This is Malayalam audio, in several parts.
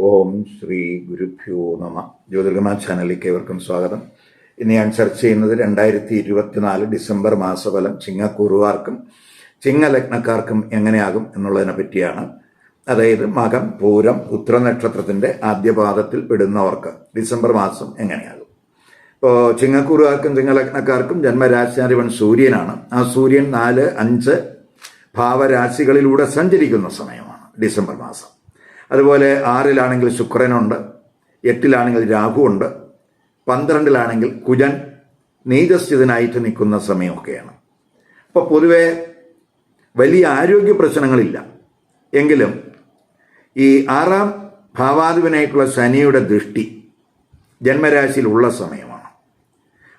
ഓം ശ്രീ ഗുരുഭ്യോ നമ. ജ്യോതിർഗമ ചാനലിലേക്ക് ഏവർക്കും സ്വാഗതം. ഇന്ന് ഞാൻ ചർച്ച ചെയ്യുന്നത് രണ്ടായിരത്തി ഇരുപത്തിനാല് ഡിസംബർ മാസഫലം ചിങ്ങ ലഗ്നക്കാർക്കും എങ്ങനെയാകും എന്നുള്ളതിനെ പറ്റിയാണ്. അതായത് മകം പൂരം ഉത്തരനക്ഷത്രത്തിന്റെ ആദ്യപാദത്തിൽ പെടുന്നവർക്ക് ഡിസംബർ മാസം എങ്ങനെയാകും? ഇപ്പോൾ ചിങ്ങക്കുറുവാർക്കും ചിങ്ങലഗ്നക്കാർക്കും ജന്മരാശാധിപൻ സൂര്യനാണ്. ആ സൂര്യൻ നാല് അഞ്ച് ഭാവരാശികളിലൂടെ സഞ്ചരിക്കുന്ന സമയമാണ് ഡിസംബർ മാസം. അതുപോലെ ആറിലാണെങ്കിൽ ശുക്രനുണ്ട് എട്ടിലാണെങ്കിൽ രാഹുവുണ്ട് പന്ത്രണ്ടിലാണെങ്കിൽ കുജൻ നീതസ്ഥിതനായിട്ട് നിൽക്കുന്ന സമയമൊക്കെയാണ്. അപ്പോൾ പൊതുവെ വലിയ ആരോഗ്യ പ്രശ്നങ്ങളില്ല. എങ്കിലും ഈ ആറാം ഭാവാധിപനായിട്ടുള്ള ശനിയുടെ ദൃഷ്ടി ജന്മരാശിയിലുള്ള സമയമാണ്.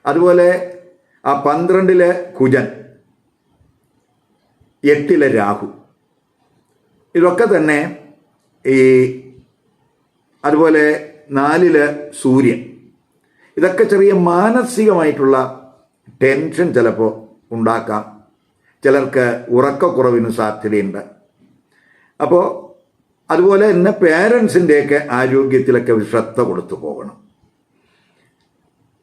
അതുപോലെ ആ പന്ത്രണ്ടിലെ കുജൻ എട്ടിലെ രാഹു ഇതൊക്കെ തന്നെ ഈ അതുപോലെ നാലിൽ സൂര്യൻ. ഇതൊക്കെ ചെറിയ മാനസികമായിട്ടുള്ള ടെൻഷൻ ചിലപ്പോൾ ഉണ്ടാക്കാം. ചിലർക്ക് ഉറക്കക്കുറവിന് സാധ്യതയുണ്ട്. അപ്പോൾ അതുപോലെ തന്നെ പേരൻസിന്റെയൊക്കെ ആരോഗ്യത്തിലൊക്കെ ശ്രദ്ധ കൊടുത്തു പോകണം.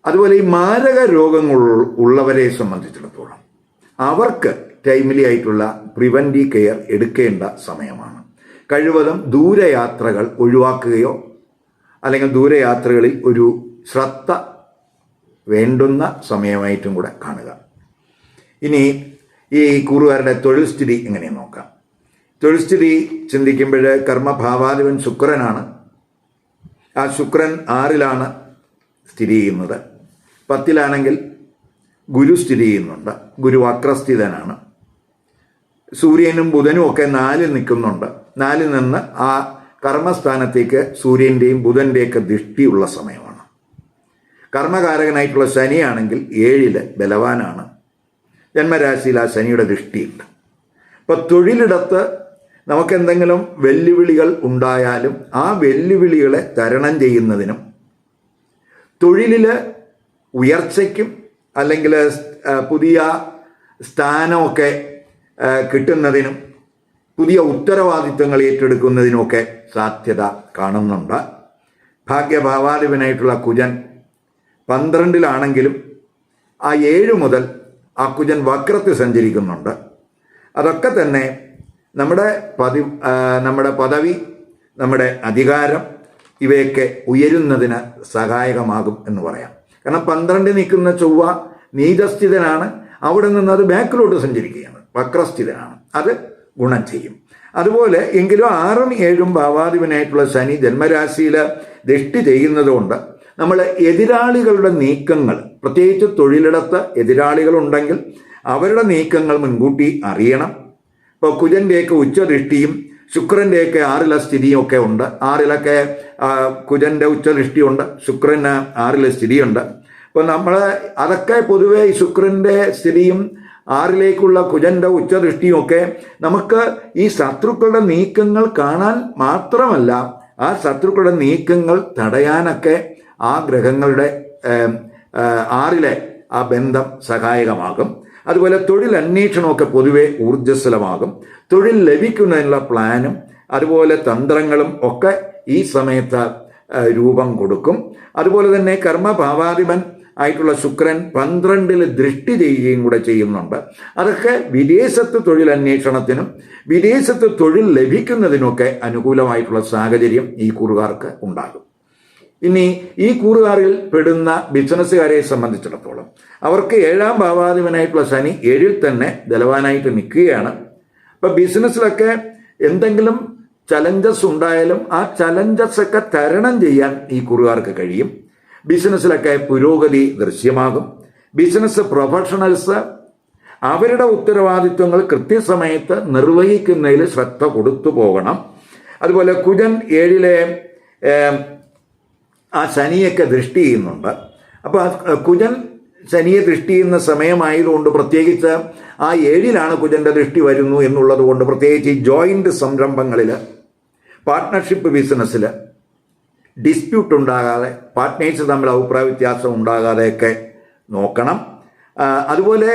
അതുപോലെ ഈ മാരക രോഗങ്ങൾ ഉള്ളവരെ സംബന്ധിച്ചിടത്തോളം അവർക്ക് ടൈംലി ആയിട്ടുള്ള പ്രിവന്റീവ് കെയർ എടുക്കേണ്ട സമയമാണ്. കഴിവതും ദൂരയാത്രകൾ ഒഴിവാക്കുകയോ അല്ലെങ്കിൽ ദൂരയാത്രകളിൽ ഒരു ശ്രദ്ധ വേണ്ടുന്ന സമയമായിട്ടും കൂടെ കാണുക. ഇനി ഈ കൂറുകാരുടെ തൊഴിൽ സ്ഥിതി എങ്ങനെ നോക്കാം. തൊഴിൽ സ്ഥിതി ചിന്തിക്കുമ്പോൾ കർമ്മഭാവാധിപൻ ശുക്രനാണ്. ആ ശുക്രൻ ആറിലാണ് സ്ഥിതി ചെയ്യുന്നത്. പത്തിലാണെങ്കിൽ ഗുരു സ്ഥിതി ചെയ്യുന്നുണ്ട്. ഗുരു വക്രസ്ഥിതനാണ്. സൂര്യനും ബുധനും ഒക്കെ നാലിൽ നിൽക്കുന്നുണ്ട്. നാലിൽ നിന്ന് ആ കർമ്മസ്ഥാനത്തേക്ക് സൂര്യന്റെയും ബുധന്റെയൊക്കെ ദൃഷ്ടിയുള്ള സമയമാണ്. കർമ്മകാരകനായിട്ടുള്ള ശനിയാണെങ്കിൽ ഏഴിൽ ബലവാനാണ്. ജന്മരാശിയിൽ ആ ശനിയുടെ ദൃഷ്ടിയുണ്ട്. അപ്പോൾ തൊഴിലിടത്ത് നമുക്കെന്തെങ്കിലും വെല്ലുവിളികൾ ഉണ്ടായാലും ആ വെല്ലുവിളികളെ തരണം ചെയ്യുന്നതിനും തൊഴിലിൽ ഉയർച്ചയ്ക്കും അല്ലെങ്കിൽ പുതിയ സ്ഥാനമൊക്കെ കിട്ടുന്നതിനും പുതിയ ഉത്തരവാദിത്തങ്ങൾ ഏറ്റെടുക്കുന്നതിനുമൊക്കെ സാധ്യത കാണുന്നുണ്ട്. ഭാഗ്യഭാവാധിപനായിട്ടുള്ള കുജൻ പന്ത്രണ്ടിലാണെങ്കിലും ആ ഏഴ് മുതൽ ആ കുജൻ വക്രത്തിൽ സഞ്ചരിക്കുന്നുണ്ട്. അതൊക്കെ തന്നെ നമ്മുടെ പതി നമ്മുടെ പദവി നമ്മുടെ അധികാരം ഇവയൊക്കെ ഉയരുന്നതിന് സഹായകമാകും എന്ന് പറയാം. കാരണം പന്ത്രണ്ട് നിൽക്കുന്ന ചൊവ്വ നീതസ്ഥിതനാണ്. അവിടെ നിന്ന് അത് ബാക്കിലോട്ട് സഞ്ചരിക്കുകയാണ്. വക്രസ്ഥിതനാണ് അത് ഗുണം ചെയ്യും. അതുപോലെ എങ്കിലും ആറും ഏഴും ഭാവാധിപനായിട്ടുള്ള ശനി ജന്മരാശിയിൽ ദൃഷ്ടി ചെയ്യുന്നതുകൊണ്ട് നമ്മൾ എതിരാളികളുടെ നീക്കങ്ങൾ പ്രത്യേകിച്ച് തൊഴിലിടത്ത് എതിരാളികളുണ്ടെങ്കിൽ അവരുടെ നീക്കങ്ങൾ മുൻകൂട്ടി അറിയണം. ഇപ്പോൾ കുജന്റെയൊക്കെ ഉച്ചദൃഷ്ടിയും ശുക്രന്റെയൊക്കെ ആറില സ്ഥിതിയും ഒക്കെ ഉണ്ട്. ആറിലൊക്കെ കുജന്റെ ഉച്ചദൃഷ്ടിയുണ്ട് ശുക്രന് ആറിലെ സ്ഥിതിയുണ്ട്. അപ്പോൾ നമ്മൾ അതൊക്കെ പൊതുവേ ഈ ശുക്രന്റെ സ്ഥിതിയും ആറിലേക്കുള്ള കുജന്റെ ഉച്ചദൃഷ്ടിയും ഒക്കെ നമുക്ക് ഈ ശത്രുക്കളുടെ നീക്കങ്ങൾ കാണാൻ മാത്രമല്ല ആ ശത്രുക്കളുടെ നീക്കങ്ങൾ തടയാനൊക്കെ ആ ഗ്രഹങ്ങളുടെ ആറിലെ ആ ബന്ധം സഹായകമാകും. അതുപോലെ തൊഴിൽ അന്വേഷണമൊക്കെ പൊതുവെ ഊർജസ്വലമാകും. തൊഴിൽ ലഭിക്കുന്നതിനുള്ള പ്ലാനും അതുപോലെ തന്ത്രങ്ങളും ഒക്കെ ഈ സമയത്ത് രൂപം കൊടുക്കും. അതുപോലെ തന്നെ കർമ്മഭാവാധിപൻ ആയിട്ടുള്ള ശുക്രൻ പന്ത്രണ്ടിൽ ദൃഷ്ടി ചെയ്യുകയും കൂടെ ചെയ്യുന്നുണ്ട്. അതൊക്കെ വിദേശത്ത് തൊഴിൽ അന്വേഷണത്തിനും വിദേശത്ത് തൊഴിൽ ലഭിക്കുന്നതിനൊക്കെ അനുകൂലമായിട്ടുള്ള സാഹചര്യം ഈ കൂറുകാർക്ക് ഉണ്ടാകും. ഇനി ഈ കൂറുകാറിൽ പെടുന്ന ബിസിനസ്സുകാരെ സംബന്ധിച്ചിടത്തോളം അവർക്ക് ഏഴാം ഭാവാധിപനായിട്ടുള്ള ശനി ഏഴിൽ തന്നെ ബലവാനായിട്ട് നിൽക്കുകയാണ്. അപ്പൊ ബിസിനസ്സിലൊക്കെ എന്തെങ്കിലും ചലഞ്ചസ് ഉണ്ടായാലും ആ ചലഞ്ചസ് ഒക്കെ തരണം ചെയ്യാൻ ഈ കുറുകാർക്ക് കഴിയും. ബിസിനസ്സിലൊക്കെ പുരോഗതി ദൃശ്യമാകും. ബിസിനസ് പ്രൊഫഷണൽസ് അവരുടെ ഉത്തരവാദിത്വങ്ങൾ കൃത്യസമയത്ത് നിർവഹിക്കുന്നതിൽ ശ്രദ്ധ കൊടുത്തു പോകണം. അതുപോലെ കുജൻ ഏഴിലെ ആ ശനിയൊക്കെ ദൃഷ്ടി ചെയ്യുന്നുണ്ട്. അപ്പോൾ കുജൻ ശനിയെ ദൃഷ്ടി ചെയ്യുന്ന സമയമായതുകൊണ്ട് പ്രത്യേകിച്ച് ആ ഏഴിലാണ് കുജന്റെ ദൃഷ്ടി വരുന്നു എന്നുള്ളത് കൊണ്ട് പ്രത്യേകിച്ച് ഈ ജോയിന്റ് സംരംഭങ്ങളിൽ പാർട്ട്ണർഷിപ്പ് ബിസിനസ്സിൽ ഡിസ്പ്യൂട്ട് ഉണ്ടാകാതെ പാർട്ട്നേഴ്സ് തമ്മിൽ അഭിപ്രായ വ്യത്യാസം ഉണ്ടാകാതെയൊക്കെ നോക്കണം. അതുപോലെ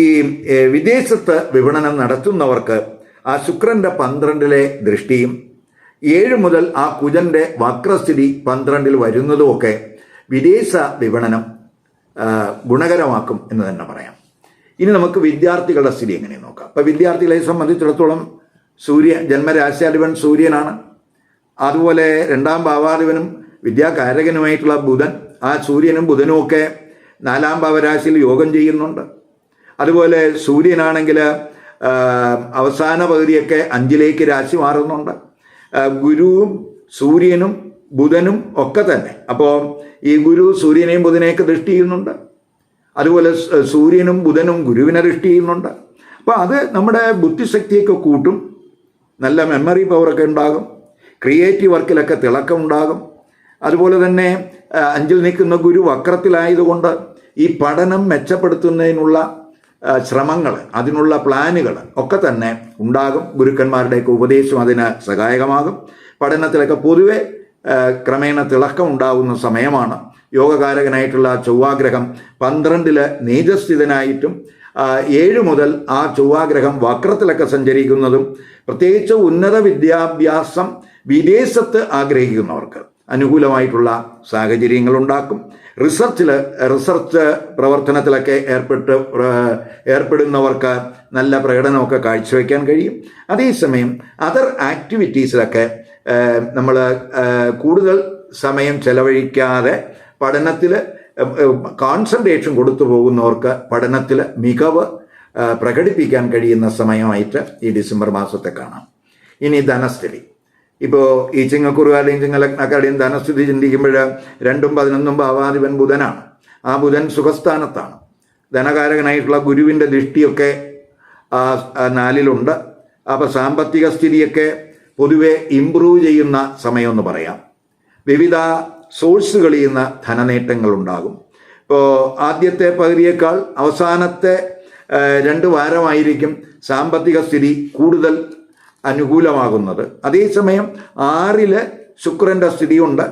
ഈ വിദേശത്ത് വിപണനം നടത്തുന്നവർക്ക് ആ ശുക്രന്റെ പന്ത്രണ്ടിലെ ദൃഷ്ടിയും ഏഴ് മുതൽ ആ കുജന്റെ വക്രസ്ഥിതി പന്ത്രണ്ടിൽ വരുന്നതുമൊക്കെ വിദേശ വിപണനം ഗുണകരമാക്കും എന്ന് തന്നെ പറയാം. ഇനി നമുക്ക് വിദ്യാർത്ഥികളുടെ സ്ഥിതി എങ്ങനെ നോക്കാം. അപ്പോൾ വിദ്യാർത്ഥികളെ സംബന്ധിച്ചിടത്തോളം സൂര്യ ജന്മരാശ്യാധിപൻ സൂര്യനാണ്. അതുപോലെ രണ്ടാം ഭാവാധിപനും വിദ്യാകാരകനുമായിട്ടുള്ള ബുധൻ ആ സൂര്യനും ബുധനും ഒക്കെ നാലാം ഭാവരാശിയിൽ യോഗം ചെയ്യുന്നുണ്ട്. അതുപോലെ സൂര്യനാണെങ്കിൽ അവസാന പകുതിയൊക്കെ അഞ്ചിലേക്ക് രാശി മാറുന്നുണ്ട്. ഗുരുവും സൂര്യനും ബുധനും ഒക്കെ തന്നെ. അപ്പോൾ ഈ ഗുരു സൂര്യനെയും ബുധനെയൊക്കെ ദൃഷ്ടി ചെയ്യുന്നുണ്ട്. അതുപോലെ സൂര്യനും ബുധനും ഗുരുവിനെ ദൃഷ്ടി ചെയ്യുന്നുണ്ട്. അപ്പോൾ അത് നമ്മുടെ ബുദ്ധിശക്തിയൊക്കെ കൂട്ടും. നല്ല മെമ്മറി പവറൊക്കെ ഉണ്ടാകും. ക്രിയേറ്റീവ് വർക്കിലൊക്കെ തിളക്കമുണ്ടാകും. അതുപോലെ തന്നെ അഞ്ചിൽ നിൽക്കുന്ന ഗുരു വക്രത്തിലായതുകൊണ്ട് ഈ പഠനം മെച്ചപ്പെടുത്തുന്നതിനുള്ള ശ്രമങ്ങൾ അതിനുള്ള പ്ലാനുകൾ ഒക്കെ തന്നെ ഉണ്ടാകും. ഗുരുക്കന്മാരുടെയൊക്കെ ഉപദേശം അതിന് സഹായകമാകും. പഠനത്തിലൊക്കെ പൊതുവെ ക്രമേണ തിളക്കം ഉണ്ടാകുന്ന സമയമാണ്. യോഗകാരകനായിട്ടുള്ള ചൊവ്വാഗ്രഹം പന്ത്രണ്ടിൽ നീചസ്ഥിതനായിട്ടും ഏഴ് മുതൽ ആ ചൊവ്വാഗ്രഹം വക്രത്തിലൊക്കെ സഞ്ചരിക്കുന്നതും പ്രത്യേകിച്ച് ഉന്നത വിദ്യാഭ്യാസം വിദേശത്ത് ആഗ്രഹിക്കുന്നവർക്ക് അനുകൂലമായിട്ടുള്ള സാഹചര്യങ്ങൾ ഉണ്ടാക്കും. റിസർച്ചിൽ റിസർച്ച് പ്രവർത്തനത്തിലൊക്കെ ഏർപ്പെട്ട് ഏർപ്പെടുന്നവർക്ക് നല്ല പ്രകടനമൊക്കെ കാഴ്ചവെക്കാൻ കഴിയും. അതേസമയം അതർ ആക്ടിവിറ്റീസിലൊക്കെ നമ്മൾ കൂടുതൽ സമയം ചെലവഴിക്കാതെ പഠനത്തിൽ കോൺസെൻട്രേഷൻ കൊടുത്തു പോകുന്നവർക്ക് പഠനത്തിൽ മികവ് പ്രകടിപ്പിക്കാൻ കഴിയുന്ന സമയമായിട്ട് ഈ ഡിസംബർ മാസത്തെ കാണാം. ഇനി ധനസ്ഥിതി. ഇപ്പോൾ ഈ ചിങ്ങക്കുറുകാരുടെയും ചിങ്ങലഗ്നക്കാരുടെയും ധനസ്ഥിതി ചിന്തിക്കുമ്പോൾ രണ്ടും പതിനൊന്നും ഭാവാധിപൻ ബുധനാണ്. ആ ബുധൻ സുഖസ്ഥാനത്താണ്. ധനകാരകനായിട്ടുള്ള ഗുരുവിന്റെ ദൃഷ്ടിയൊക്കെ നാലിലുണ്ട്. അപ്പോൾ സാമ്പത്തിക സ്ഥിതിയൊക്കെ പൊതുവെ ഇമ്പ്രൂവ് ചെയ്യുന്ന സമയമെന്ന് പറയാം. വിവിധ സോഴ്സുകളിൽ നിന്ന് ധനനേട്ടങ്ങൾ ഉണ്ടാകും ഇപ്പോൾ ആദ്യത്തെ പകുതിയേക്കാൾ അവസാനത്തെ രണ്ട് വാരമായിരിക്കും സാമ്പത്തിക സ്ഥിതി കൂടുതൽ അനുകൂലമാകുന്നത്. അതേസമയം ആറിൽ ശുക്രന്റെ സ്ഥിതിയുണ്ട്.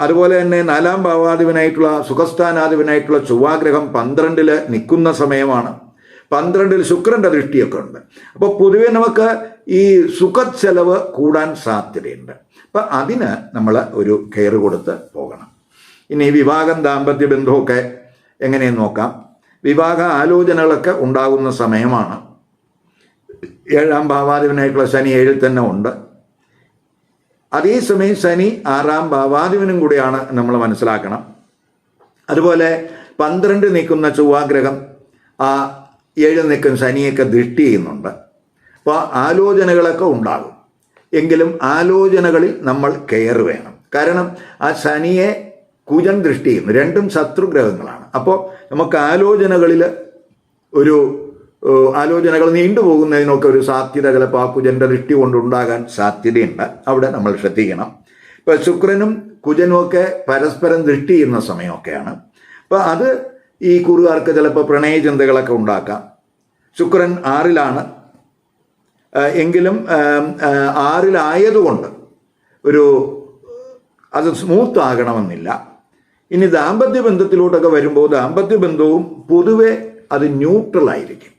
അതുപോലെ തന്നെ നാലാം ഭാവാധിപനായിട്ടുള്ള സുഖസ്ഥാനാധിപനായിട്ടുള്ള ചൊവ്വാഗ്രഹം പന്ത്രണ്ടിൽ നിൽക്കുന്ന സമയമാണ്. പന്ത്രണ്ടിൽ ശുക്രന്റെ ദൃഷ്ടിയൊക്കെ ഉണ്ട്. അപ്പോൾ പൊതുവേ നമുക്ക് ഈ സുഖ ചെലവ് കൂടാൻ സാധ്യതയുണ്ട്. അപ്പം അതിന് നമ്മൾ ഒരു കെയർ കൊടുത്ത് പോകണം. ഇനി വിവാഹം ദാമ്പത്യ ബന്ധമൊക്കെ എങ്ങനെയെന്ന് നോക്കാം? വിവാഹ ആലോചനകളൊക്കെ ഉണ്ടാകുന്ന സമയമാണ്. ഏഴാം ഭാവാധിപനായിട്ടുള്ള ശനി ഏഴിൽ തന്നെ ഉണ്ട്. അതേസമയം ശനി ആറാം ഭാവാധിപനും കൂടിയാണ് നമ്മൾ മനസ്സിലാക്കണം. അതുപോലെ പന്ത്രണ്ട് നിൽക്കുന്ന ചൊവ്വാഗ്രഹം ആ ഏഴ് നിൽക്കുന്ന ശനിയൊക്കെ ദൃഷ്ടി ചെയ്യുന്നുണ്ട്. അപ്പോൾ ആലോചനകളൊക്കെ ഉണ്ടാകും. എങ്കിലും ആലോചനകളിൽ നമ്മൾ കെയർ വേണം. കാരണം ആ ശനിയെ കുജൻ ദൃഷ്ടി ചെയ്യുന്നു. രണ്ടും ശത്രുഗ്രഹങ്ങളാണ് അപ്പോൾ നമുക്ക് ആലോചനകളിൽ ഒരു ആലോചനകൾ നീണ്ടുപോകുന്നതിനൊക്കെ ഒരു സാധ്യത ചിലപ്പോൾ ആ കുജന്റെ ദൃഷ്ടി കൊണ്ടുണ്ടാകാൻ സാധ്യതയുണ്ട്. അവിടെ നമ്മൾ ശ്രദ്ധിക്കണം. ഇപ്പം ശുക്രനും കുജനും ഒക്കെ പരസ്പരം ദൃഷ്ടി ചെയ്യുന്ന സമയമൊക്കെയാണ്. അപ്പോൾ അത് ഈ കുറുകാർക്ക് ചിലപ്പോൾ പ്രണയ ചിന്തകളൊക്കെ ഉണ്ടാക്കാം. ശുക്രൻ ആറിലാണ്. എങ്കിലും ആറിലായതുകൊണ്ട് ഒരു അത് സ്മൂത്ത് ആകണമെന്നില്ല ഇനി ദാമ്പത്യ ബന്ധത്തിലോട്ടൊക്കെ വരുമ്പോൾ ദാമ്പത്യ ബന്ധവും പൊതുവെ അത് ന്യൂട്രൽ ആയിരിക്കും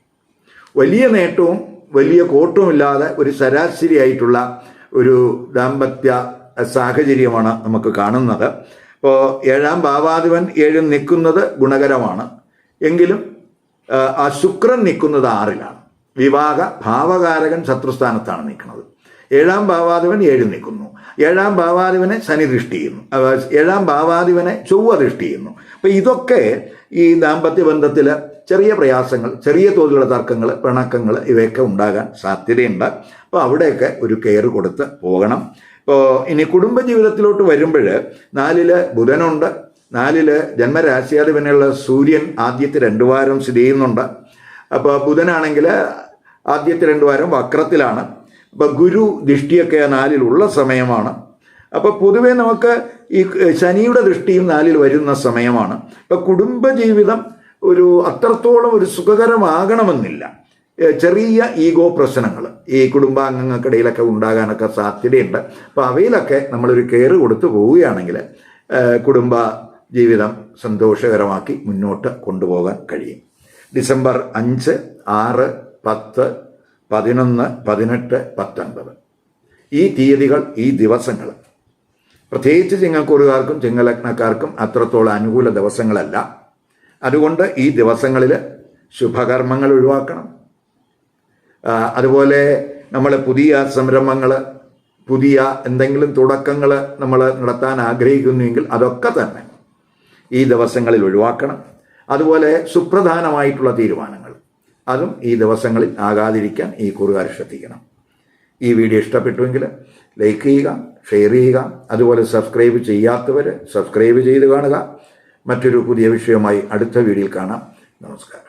വലിയ നേട്ടവും വലിയ കോട്ടവും ഇല്ലാതെ ഒരു ശരാശരി ആയിട്ടുള്ള ഒരു ദാമ്പത്യ സാഹചര്യമാണ് നമുക്ക് കാണുന്നത്. ഇപ്പോൾ ഏഴാം ഭാവാധിപൻ ഏഴ് നിൽക്കുന്നത് ഗുണകരമാണ്. എങ്കിലും ആ, ശുക്രൻ നിൽക്കുന്നത് ആറിലാണ്. വിവാഹ ഭാവകാരകൻ ശത്രുസ്ഥാനത്താണ് നിൽക്കുന്നത്. ഏഴാം ഭാവാധിപൻ ഏഴ് നിൽക്കുന്നു. ഏഴാം ഭാവാധിപനെ ശനി ദൃഷ്ടി ചെയ്യുന്നു. ഏഴാം ഭാവാധിപനെ ചൊവ്വ ദൃഷ്ടി ചെയ്യുന്നു. അപ്പം ഇതൊക്കെ ഈ ദാമ്പത്യ ബന്ധത്തിൽ ചെറിയ പ്രയാസങ്ങൾ ചെറിയ തോതിലുള്ള തർക്കങ്ങൾ പിണക്കങ്ങൾ ഇവയൊക്കെ ഉണ്ടാകാൻ സാധ്യതയുണ്ട്. അപ്പോൾ അവിടെയൊക്കെ ഒരു കെയർ കൊടുത്ത് പോകണം. ഇപ്പോൾ ഇനി കുടുംബജീവിതത്തിലോട്ട് വരുമ്പോൾ നാലിൽ ബുധനുണ്ട് നാലിൽ ജന്മരാശിയാധിപനുള്ള സൂര്യൻ ആദ്യത്തെ രണ്ട് വാരം സ്ഥിതി ചെയ്യുന്നുണ്ട്. അപ്പോൾ ബുധനാണെങ്കിൽ ആദ്യത്തെ രണ്ട് വാരം വക്രത്തിലാണ്. അപ്പോൾ ഗുരു ദൃഷ്ടിയൊക്കെ നാലിലുള്ള സമയമാണ്. അപ്പോൾ പൊതുവേ നമുക്ക് ഈ ശനിയുടെ ദൃഷ്ടിയും നാലിൽ വരുന്ന സമയമാണ്. കുടുംബ കുടുംബജീവിതം ഒരു അത്രത്തോളം ഒരു സുഖകരമാകണമെന്നില്ല. ചെറിയ ഈഗോ പ്രശ്നങ്ങൾ ഈ കുടുംബാംഗങ്ങൾക്കിടയിലൊക്കെ ഉണ്ടാകാനൊക്കെ സാധ്യതയുണ്ട്. അപ്പോൾ അവയിലൊക്കെ നമ്മളൊരു കെയർ കൊടുത്തു പോവുകയാണെങ്കിൽ കുടുംബ ജീവിതം സന്തോഷകരമാക്കി മുന്നോട്ട് കൊണ്ടുപോകാൻ കഴിയും. ഡിസംബർ അഞ്ച് ആറ് പത്ത് പതിനൊന്ന് പതിനെട്ട് പത്തൊൻപത്. ഈ തീയതികൾ ഈ ദിവസങ്ങൾ. പ്രത്യേകിച്ച് ചിങ്ങക്കൂറുകാർക്കും ചിങ്ങലഗ്നക്കാർക്കും അത്രത്തോളം അനുകൂല ദിവസങ്ങളല്ല. അതുകൊണ്ട് ഈ ദിവസങ്ങളിൽ ശുഭകർമ്മങ്ങൾ ഒഴിവാക്കണം. അതുപോലെ നമ്മൾ പുതിയ സംരംഭങ്ങൾ പുതിയ എന്തെങ്കിലും തുടക്കങ്ങൾ നമ്മൾ നടത്താൻ ആഗ്രഹിക്കുന്നുവെങ്കിൽ അതൊക്കെ തന്നെ ഈ ദിവസങ്ങളിൽ ഒഴിവാക്കണം. അതുപോലെ സുപ്രധാനമായിട്ടുള്ള തീരുമാനങ്ങൾ. അതും ഈ ദിവസങ്ങളിൽ ആകാതിരിക്കാൻ ഈ കുറുകാർ ശ്രദ്ധിക്കണം. ഈ വീഡിയോ ഇഷ്ടപ്പെട്ടുവെങ്കിൽ ലൈക്ക് ചെയ്യുക ഷെയർ ചെയ്യുക അതുപോലെ സബ്സ്ക്രൈബ് ചെയ്യാത്തവർ സബ്സ്ക്രൈബ് ചെയ്ത് കാണുക. മറ്റൊരു പുതിയ വിഷയവുമായി അടുത്ത വീഡിയോയിൽ കാണാം. നമസ്കാരം.